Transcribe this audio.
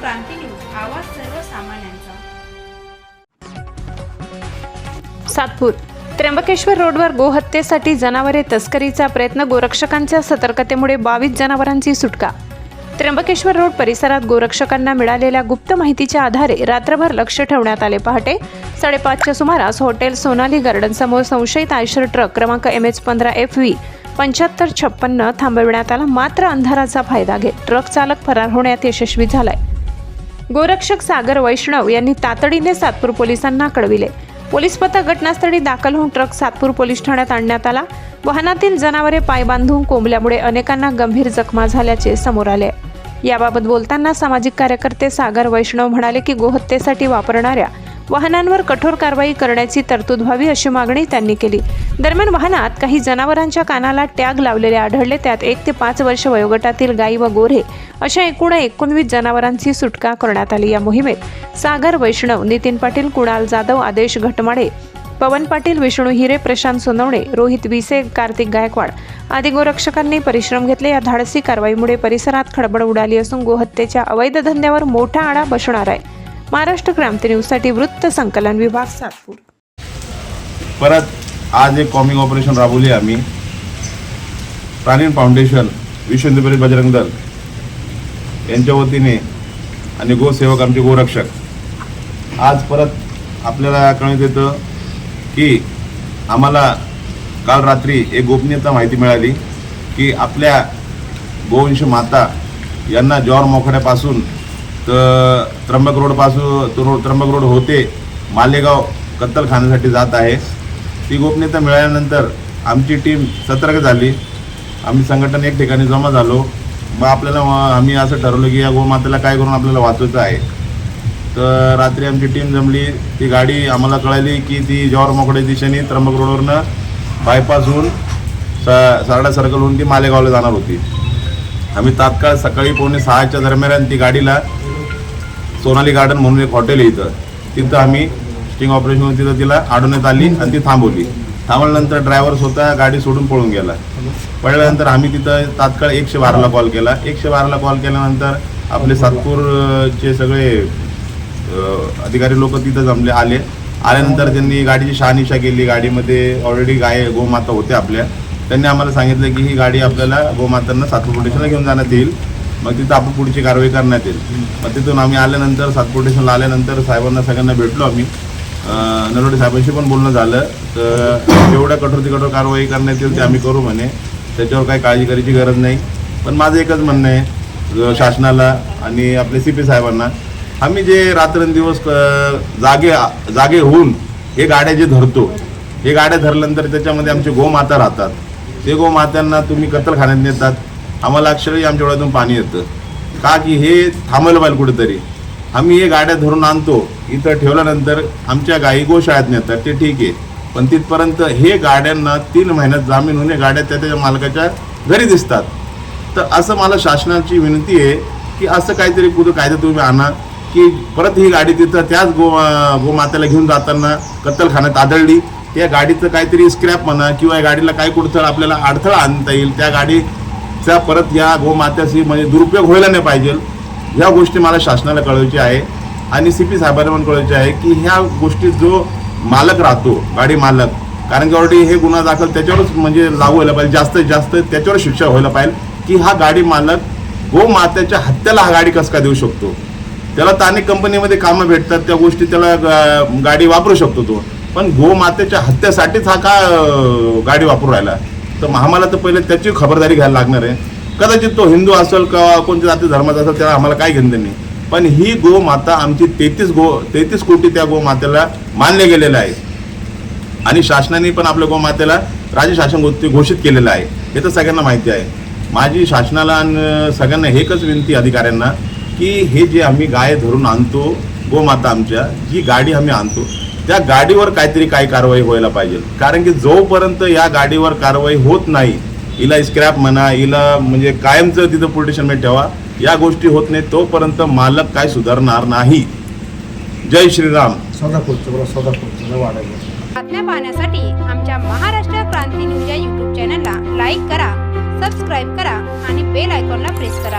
क्रांती news आवाज सर्वसामान्यांचा. सातपूर त्र्यंबकेश्वर रोडवर गोहत्येसाठी जनावरे तस्करीचा प्रयत्न गोरक्षकांच्या सतर्कतेमुळे बावीस जनावरांची सुटका. त्र्यंबकेश्वर रोड परिसरात गोरक्षकांना मिळालेल्या गुप्त माहितीच्या आधारे रात्रभर लक्ष ठेवण्यात आले पहाटे. साडेपाचच्या सुमारास हॉटेल सोनाली गार्डनसमोर संशयित आयशर ट्रक क्रमांक एम एच पंधरा एफ व्ही पंच्याहत्तर छप्पन्न थांबविण्यात आला मात्र अंधाराचा फायदा घेत ट्रक चालक फरार होण्यात यशस्वी झालाय. गोरक्षक सागर वैष्णव यांनी तातडीने सातपूर पोलिसांना कळविले. पोलीस पथक घटनास्थळी दाखल होऊन ट्रक सातपूर पोलीस ठाण्यात आणण्यात आला. वाहनातील जनावरे पाय बांधून कोंबल्यामुळे अनेकांना गंभीर जखमा झाल्याचे समोर आले. याबाबत बोलताना सामाजिक कार्यकर्ते सागर वैष्णव म्हणाले की गोहत्येसाठी वापरणाऱ्या वाहनांवर कठोर कारवाई करण्याची तरतूद व्हावी अशी मागणी त्यांनी केली. दरम्यान वाहनात काही जनावरांच्या कानाला टॅग लावलेले आढळले. त्यात एक ते पाच वर्ष वयोगटातील गायी व गोरे अशा एकूण एकोणवीस जनावरांची सुटका करण्यात आली. या मोहिमेत सागर वैष्णव नितीन पाटील कुणाल जाधव आदेश घटमाडे पवन पाटील विष्णू हिरे प्रशांत सोनवणे रोहित विसे कार्तिक गायकवाड आदी गोरक्षकांनी परिश्रम घेतले. या धाडसी कारवाईमुळे परिसरात खळबळ उडाली असून गोहत्येच्या अवैध धंद्यावर मोठा आळा बसणार आहे. महाराष्ट्र क्रांती न्यूजसाठी वृत्त संकलन विभाग सातपूर. परत आज एक कॉमिंग ऑपरेशन राबवली आम्ही. प्राणी फाउंडेशन विश्व बजरंग दल. यांच्या वतीने आणि गोसेवक आमचे गोरक्षक. आज परत आपल्याला कळून येतं की आम्हाला काल रात्री एक गोपनीयता माहिती मिळाली की आपल्या गोवंश माता यांना जॉर मोखड्यापासून तर त्र्यंबक रोडपासून तो रोड त्र्यंबक रोड होते मालेगाव कत्तलखान्यासाठी जात आहे. ती गोपनीयता मिळाल्यानंतर आमची टीम सतर्क झाली. आम्ही संघटन एक ठिकाणी जमा झालो. मग आपल्याला आम्ही असं ठरवलं की या गोमातेला काय करून आपल्याला वाचवायचं आहे. तर रात्री आमची टीम जमली. ती गाडी आम्हाला कळाली की ती जवाहर मोकडे दिशेने त्र्यंबक रोडवरनं बायपास होऊन स सारडा सर्कल होऊन ती मालेगावला जाणार होती. आम्ही तात्काळ सकाळी पावणे सहाच्या दरम्यान ती गाडीला सोनाली गार्डन म्हणून एक हॉटेल आहे इथं. तिथं आम्ही स्टिंग ऑपरेशन तिथं तिला अडवण्यात आली आणि ती थांबवली. थांबल्यानंतर ड्रायव्हर स्वतः गाडी सोडून पळून गेला. पळल्यानंतर आम्ही तिथं तात्काळ एकशे बाराला कॉल केला. एकशे बाराला कॉल केल्यानंतर आपले सातपूरचे सगळे अधिकारी लोक तिथं जमले आले. आल्यानंतर त्यांनी गाडीची शहानिशा केली. गाडीमध्ये ऑलरेडी गाय गोमाता होते आपल्या. त्यांनी आम्हाला सांगितलं की ही गाडी आपल्याला गोमातांना सातपूर पोलिसांना घेऊन जाण्यात येईल. मग तिथं आपण पुढची कारवाई करण्यात येईल. मग तिथून आम्ही आल्यानंतर सातपूर स्टेशनला आल्यानंतर साहेबांना सगळ्यांना भेटलो आम्ही. अं, नरवडे साहेबांशी पण बोलणं झालं. तर जेवढ्या कठोर ते कठोर कारवाई करण्यात येईल ते आम्ही करू म्हणे. त्याच्यावर काही काळजी करायची गरज नाही. पण माझं एकच म्हणणं आहे शासनाला आणि आपले सी पी साहेबांना. आम्ही जे रात्रंदिवस जागे जागे होऊन हे गाड्या जे धरतो हे गाड्या धरल्यानंतर त्याच्यामध्ये आमचे गोमाता राहतात. ते गोमात्यांना तुम्ही कत्तलखान्यात नेतात. आम्हाला अक्षरही आमच्या डोळ्यातून पाणी येतं. का की हे थांबलं पाहिजे कुठेतरी. आम्ही हे गाड्या धरून आणतो. इथं ठेवल्यानंतर आमच्या गायी गोशाळेत नेतात. ते ठीक आहे. पण तिथपर्यंत हे गाड्यांना तीन महिन्यात जामीन होऊन हे गाड्या त्या त्याच्या मालकाच्या घरी दिसतात. तर असं मला शासनाची विनंती आहे की असं काहीतरी कुठं कायदा तुम्ही आणा की परत ही गाडी तिथं त्याच गो गोमात्याला घेऊन जाताना कत्तलखान्यात आदळली. त्या गाडीचं काहीतरी स्क्रॅप म्हणा किंवा या गाडीला काय कुठं आपल्याला अडथळा आणता येईल. त्या गाडी चा परत या गोमात्याशी म्हणजे दुरुपयोग व्हायला नाही पाहिजे. ह्या गोष्टी मला शासनाला कळवायची आहे आणि सी पी साहेबांना पण कळवायची आहे की ह्या गोष्टीत जो मालक राहतो गाडी मालक कारण की ऑलरेडी हे गुन्हा दाखल त्याच्यावरच म्हणजे लागू व्हायला पाहिजे जास्तीत जास्त त्याच्यावर शिक्षा व्हायला पाहिजे की हा गाडी मालक गोमात्याच्या हत्याला हा गाडी कसं देऊ शकतो? त्याला तर अनेक कंपनीमध्ये कामं भेटतात त्या गोष्टी त्याला गा- गाडी वापरू शकतो तो. पण गोमातेच्या हत्यासाठीच हा का गाडी वापरू राहिला? तर आम्हाला तर पहिले त्याची खबरदारी घ्यायला लागणार आहे. कदाचित तो हिंदू असेल का कोणत्या जाती धर्माचा असेल त्याला आम्हाला काय घेणं नाही. पण ही गोमाता आमची तेहतीस गो तेहतीस कोटी त्या गोमातेला मानले गेलेलं आहे. आणि शासनाने पण आपल्या गोमातेला राज्य शासन घोषित केलेलं आहे. हे तर सगळ्यांना माहिती आहे. माझी शासनाला आणि सगळ्यांना एकच विनंती अधिकाऱ्यांना की हे जे आम्ही गाय धरून आणतो गोमाता आमच्या जी गाडी आम्ही आणतो त्या गाडीवर काहीतरी काही कारवाई व्हायला पाहिजे. कारण की जोपर्यंत या गाडीवर कारवाई होत नाही हिला स्क्रॅप म्हणा हिला म्हणजे कायमचं तिथं पोलिटिशनमध्ये ठेवा या गोष्टी होत नाही तोपर्यंत मालक काय सुधारणार नाही. जय श्रीराम. सदापूरचं बरं सदापूरचं लय वाढायचं बातम्या पाहण्यासाठी आमच्या महाराष्ट्र क्रांती न्यूज या यूट्यूब चॅनलला लाईक करा सबस्क्राईब करा आणि बेल आयकॉनला प्रेस करा.